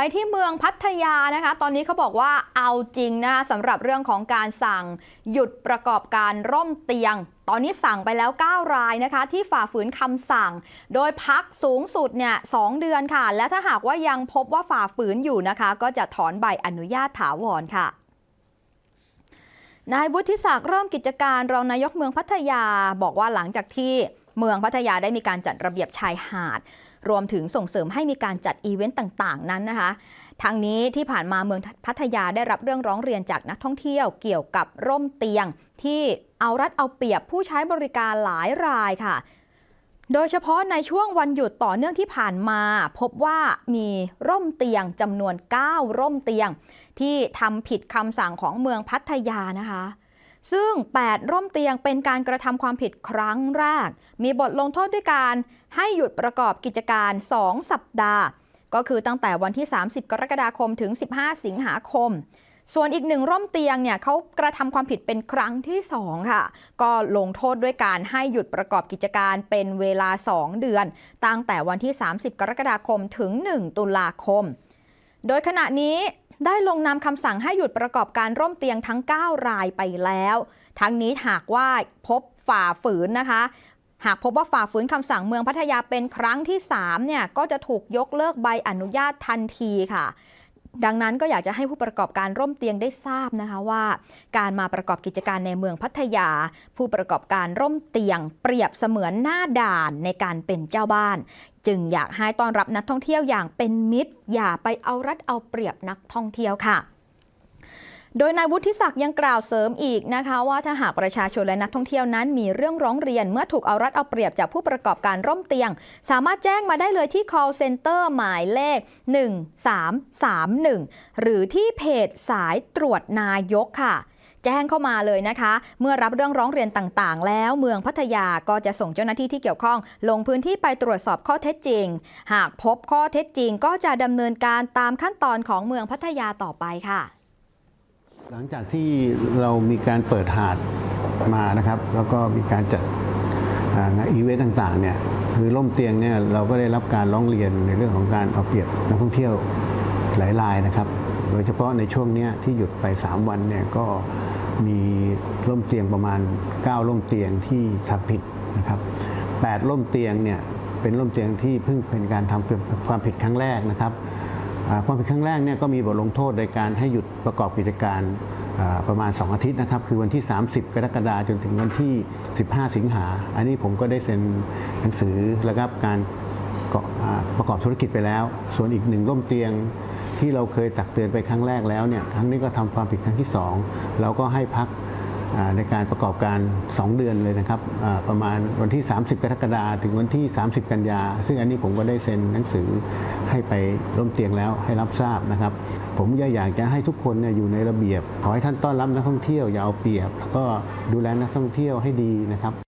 ไปที่เมืองพัทยานะคะ ตอนนี้เขาบอกว่าเอาจริงนะคะสำหรับเรื่องของการสั่งหยุดประกอบการร่มเตียง ตอนนี้สั่งไปแล้ว 9 รายนะคะ ที่ฝ่าฝืนคำสั่ง โดยพักสูงสุดเนี่ยสองเดือนค่ะ และถ้าหากว่ายังพบว่าฝ่าฝืนอยู่นะคะ ก็จะถอนใบอนุญาตถาวรค่ะนายวุฒิศักดิ์เริ่มกิจการรองนายกเมืองพัทยาบอกว่าหลังจากที่ เมืองพัทยาได้มีการจัดระเบียบชายหาด รวมถึงส่งเสริมให้มีการจัดอีเวนต์ต่างๆ นั้นนะคะทางนี้ที่ผ่านมาเมืองพัทยาได้รับเรื่องร้องเรียนจากนักท่องเที่ยวเกี่ยวกับร่มเตียง ที่เอารัดเอาเปรียบผู้ใช้บริการหลายรายค่ะ โดยเฉพาะในช่วงวันหยุดต่อเนื่องที่ผ่านมา พบว่ามีร่มเตียงจำนวน 9 ร่มเตียง ที่ทำผิดคำสั่งของเมืองพัทยานะคะ ซึ่ง 8 ร่มเตียงเป็นการกระทำความผิดครั้งแรก มีบทลงโทษด้วยการให้หยุดประกอบกิจการ 2 สัปดาห์ ก็คือตั้งแต่วันที่ 30 กรกฎาคมถึง 15 สิงหาคม ส่วนอีกหนึ่งร่มเตียงเนี่ยเขากระทำความผิดเป็นครั้งที่ 2 ค่ะ ก็ลงโทษด้วยการให้หยุดประกอบกิจการเป็นเวลา 2 เดือน ตั้งแต่วันที่ 30 กรกฎาคมถึง 1 ตุลาคม โดยขณะนี้ ได้ลงนามคำสั่งให้หยุดประกอบการร่มเตียงทั้ง 9 รายไปแล้ว ทั้งนี้หากว่าพบฝ่าฝืนนะคะ หากพบว่าฝ่าฝืนคำสั่งเมืองพัทยาเป็นครั้งที่3เนี่ยก็จะถูกยกเลิกใบอนุญาตทันทีค่ะ ดังนั้นก็อยากจะให้ผู้ประกอบการร่มเตียงได้ทราบนะคะว่า การมาประกอบกิจการในเมืองพัทยา ผู้ประกอบการร่มเตียง เปรียบเสมือนหน้าด่านในการเป็นเจ้าบ้าน จึงอยากให้ต้อนรับนักท่องเที่ยวอย่างเป็นมิตร อย่าไปเอารัดเอาเปรียบนักท่องเที่ยวค่ะ โดยนายวุฒิศักดิ์ยังกล่าวเสริมอีกนะคะ ว่าถ้าหากประชาชนและนักท่องเที่ยวนั้นมีเรื่องร้องเรียนเมื่อถูกเอารัดเอาเปรียบจากผู้ประกอบการร่มเตียง สามารถแจ้งมาได้เลยที่ call center หมายเลข 1331 หรือที่เพจสายตรวจนายกค่ะแจ้งเข้ามาเลยนะคะ เมื่อรับเรื่องร้องเรียนต่างๆ แล้วเมืองพัทยาก็จะส่งเจ้าหน้าที่ที่เกี่ยวข้อง ลงพื้นที่ไปตรวจสอบข้อเท็จจริง หากพบข้อเท็จจริงก็จะดำเนินการตามขั้นตอนของเมืองพัทยาต่อไปค่ะ หลังจากที่เรามีการเปิดหาดมานะครับ แล้วก็มีการจัดงานอีเวนต์ต่างๆเนี่ยคือล่มเตียงเนี่ยเราก็ได้รับการร้องเรียนในเรื่องของการเอาเปรียบนักท่องเที่ยวหลายรายนะครับ โดยเฉพาะในช่วงเนี้ยที่หยุดไป 3 วันเนี่ยก็มีล่มเตียงประมาณ 9 ล่มเตียงที่ทำผิดนะครับ8ล่มเตียงเนี่ยเป็นล่มเตียงที่เพิ่งเป็นการทำความผิดครั้งแรกนะครับ ความผิดครั้งแรกเนี่ยก็มีบทลงโทษโดยการให้หยุดประกอบกิจการประมาณ 2 อาทิตย์นะครับ คือวันที่ 30 กรกฎาคมจนถึงวันที่ 15 สิงหา อันนี้ผมก็ได้เซ็นหนังสือระงับการก่ออ่าประกอบธุรกิจไปแล้ว ส่วนอีกหนึ่งร่มเตียงที่เราเคยตักเตือนไปครั้งแรกแล้วเนี่ย ครั้งนี้ก็ทำความผิดครั้งที่ 2 เราก็ให้พัก ในการประกอบการ 2 เดือนเลยนะครับประมาณวันที่ 30 กรกฎาคมถึงวันที่ 30 กันยา ซึ่งอันนี้ผมก็ได้เซ็นหนังสือให้ไปร่วมเตียงแล้วให้รับทราบนะครับ ผมอยากจะให้ทุกคนเนี่ยอยู่ในระเบียบ ขอให้ท่านต้อนรับนักท่องเที่ยวอย่าเอาเปรียบ แล้วก็ดูแลนักท่องเที่ยวให้ดีนะครับ